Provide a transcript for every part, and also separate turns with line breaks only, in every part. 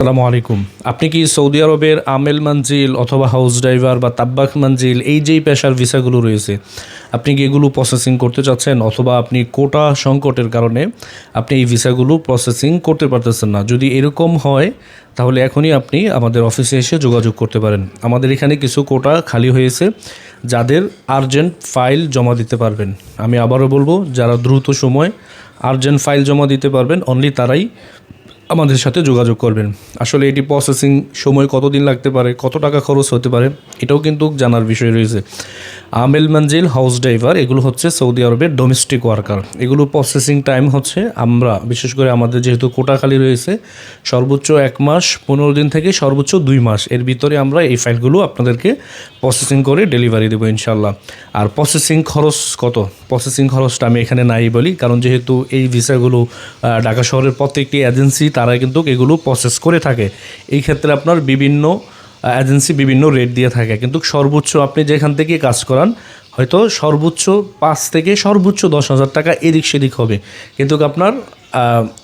আসসালামু আলাইকুম। আপনি কি সৌদি আরবের আমেল মঞ্জিল অথবা হাউস ড্রাইভার বা তাব্বাক মঞ্জিল, এই যেই পেশার ভিসাগুলো রয়েছে, আপনি কি এগুলো প্রসেসিং করতে চাচ্ছেন অথবা আপনি কোটা সংকটের কারণে আপনি এই ভিসাগুলো প্রসেসিং করতে পারতেছেন না? যদি এরকম হয়, তাহলে এখনই আপনি আমাদের অফিসে এসে যোগাযোগ করতে পারেন। আমাদের এখানে কিছু কোটা খালি হয়েছে, যাদের আর্জেন্ট ফাইল জমা দিতে পারবেন। আমি আবারও বলব, যারা দ্রুত সময় আর্জেন্ট ফাইল জমা দিতে পারবেন অনলি তারাই আমাদের সাথে যোগাযোগ করবেন। আসলে এটি প্রসেসিং সময় কতদিন লাগতে পারে, কত টাকা খরচ হতে পারে, এটাও কিন্তু জানার বিষয় রয়েছে। আমেল মঞ্জিল, হাউস ড্রাইভার, এগুলো হচ্ছে সৌদি আরবের ডোমেস্টিক ওয়ার্কার এগুলো প্রসেসিং টাইম হচ্ছে, আমরা বিশেষ করে আমাদের যেহেতু কোটা খালি রয়েছে, সর্বোচ্চ এক মাস, পনেরো দিন থেকে সর্বোচ্চ দুই মাস। এর ভিতরে আমরা এই ফাইলগুলো আপনাদেরকে প্রসেসিং করে ডেলিভারি দেবো ইনশাল্লাহ আর প্রসেসিং খরচ কত? প্রসেসিং খরচটা আমি এখানে নাই বলি, কারণ যেহেতু এই ভিসাগুলো ঢাকা শহরের প্রত্যেকটি এজেন্সি তারা কিন্তু এগুলো প্রসেস করে থাকে। এই ক্ষেত্রে আপনার বিভিন্ন এজেন্সি বিভিন্ন রেট দিয়ে থাকে। কিন্তু সর্বোচ্চ আপনি যেখান থেকে কাজ করান, হয়তো সর্বোচ্চ পাঁচ থেকে সর্বোচ্চ দশ হাজার টাকা এদিক সেদিক হবে। কিন্তু আপনার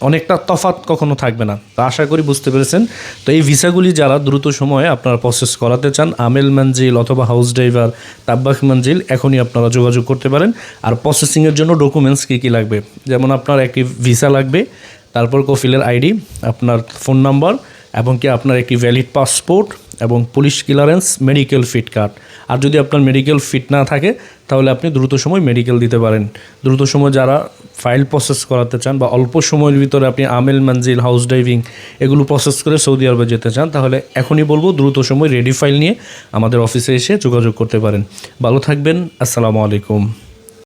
অনেকটা তফাত কখনো থাকবে না। তা আশা করি বুঝতে পেরেছেন। তো এই ভিসাগুলি যারা দ্রুত সময়ে আপনারা প্রসেস করাতে চান, আমেল মঞ্জিল অথবা হাউস ড্রাইভার তাব্বাক মঞ্জিল, এখনই আপনারা যোগাযোগ করতে পারেন। আর প্রসেসিংয়ের জন্য ডকুমেন্টস কী কী লাগবে? যেমন আপনার একটি ভিসা লাগবে, তারপর কফিলের আইডি আপনার ফোন নাম্বার এবং কি আপনার একটি ভ্যালিড পাসপোর্ট এবং police clearance medical fit card আর যদি আপনার মেডিকেল ফিট না থাকে, তাহলে আপনি দ্রুত সময় মেডিকেল দিতে পারেন। দ্রুত সময় যারা ফাইল প্রসেস করাতে চান বা অল্প সময়ের ভিতরে আপনি আমেল মঞ্জিল হাউস ড্রাইভিং এগুলো প্রসেস করে সৌদি আরবে যেতে চান, তাহলে এখনই বলব দ্রুত সময় রেডি ফাইল নিয়ে আমাদের অফিসে এসে যোগাযোগ করতে পারেন। ভালো থাকবেন, আসসালামু আলাইকুম।